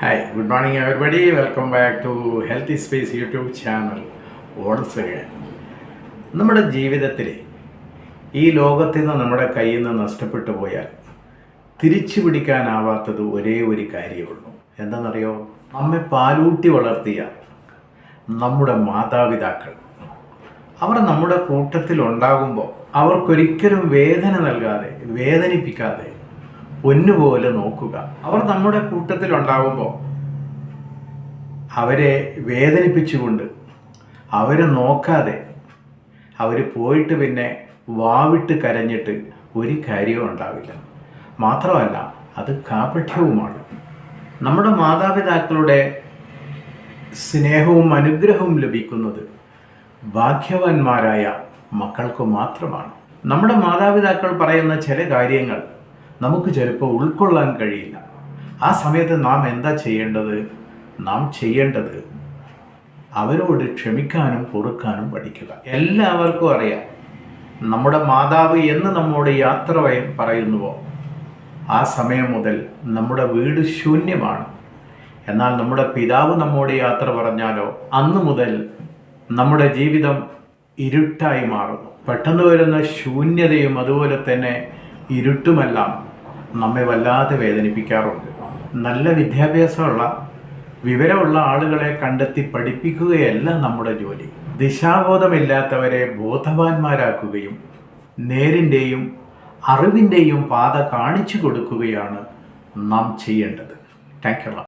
Hi good morning everybody welcome back to healthy space YouTube channel ons നമ്മുടെ ജീവിതത്തിൽ ഈ ലോകത്തിൽ നിന്ന് നമ്മുടെ കയ്യിൽ നിന്ന് നഷ്ടപ്പെട്ടു പോയാൽ തിരിച്ചു പിടിക്കാനാവാത്തത് ഒരേ ഒരു കാര്യമുള്ളൂ എന്താണെന്നറിയോ? നമ്മെ പാലൂട്ടി വളർത്തിയ നമ്മുടെ മാതാപിതാക്കൾ. അവർ നമ്മുടെ കൂട്ടത്തിൽ ഉണ്ടാകുമ്പോൾ അവർക്കൊരിക്കലും വേദന നൽകാതെ വേദനിപ്പിക്കാതെ പൊന്നുപോലെ നോക്കുക. അവർ നമ്മുടെ കൂട്ടത്തിൽ ഉണ്ടാകുമ്പോൾ അവരെ വേദനിപ്പിച്ചുകൊണ്ട് അവരെ നോക്കാതെ അവർ പോയിട്ട് പിന്നെ വാവിട്ട് കരഞ്ഞിട്ട് ഒരു കാര്യവും ഉണ്ടാവില്ല. മാത്രമല്ല അത് കാപഠ്യവുമാണ് നമ്മുടെ മാതാപിതാക്കളുടെ സ്നേഹവും അനുഗ്രഹവും ലഭിക്കുന്നത് ഭാഗ്യവാന്മാരായ മക്കൾക്ക് മാത്രമാണ്. നമ്മുടെ മാതാപിതാക്കൾ പറയുന്ന ചില കാര്യങ്ങൾ നമുക്ക് ചിലപ്പോൾ ഉൾക്കൊള്ളാൻ കഴിയില്ല. ആ സമയത്ത് നാം എന്താ ചെയ്യേണ്ടത്? നാം ചെയ്യേണ്ടത് അവരോട് ക്ഷമിക്കാനും പൊറുക്കാനും പഠിക്കുക. എല്ലാവർക്കും അറിയാം നമ്മുടെ മാതാവ് എന്ന് നമ്മോട് യാത്ര പറയുന്നുവോ? ആ സമയം മുതൽ നമ്മുടെ വീട് ശൂന്യമാണ്. എന്നാൽ നമ്മുടെ പിതാവ് നമ്മോട് യാത്ര പറഞ്ഞാലോ അന്ന് മുതൽ നമ്മുടെ ജീവിതം ഇരുട്ടായി മാറുന്നു. പെട്ടെന്ന് വരുന്ന ശൂന്യതയും അതുപോലെ തന്നെ ഇരുട്ടുമെല്ലാം നമ്മെ വല്ലാതെ വേദനിപ്പിക്കാറുണ്ട്. നല്ല വിദ്യാഭ്യാസമുള്ള വിവരമുള്ള ആളുകളെ കണ്ടെത്തി പഠിപ്പിക്കുകയല്ല നമ്മുടെ ജോലി. ദിശാബോധമില്ലാത്തവരെ ബോധവാന്മാരാക്കുകയും നേരിന്റെയും അറിവിന്റെയും പാത കാണിച്ചു കൊടുക്കുകയാണ് നാം ചെയ്യേണ്ടത്. Thank you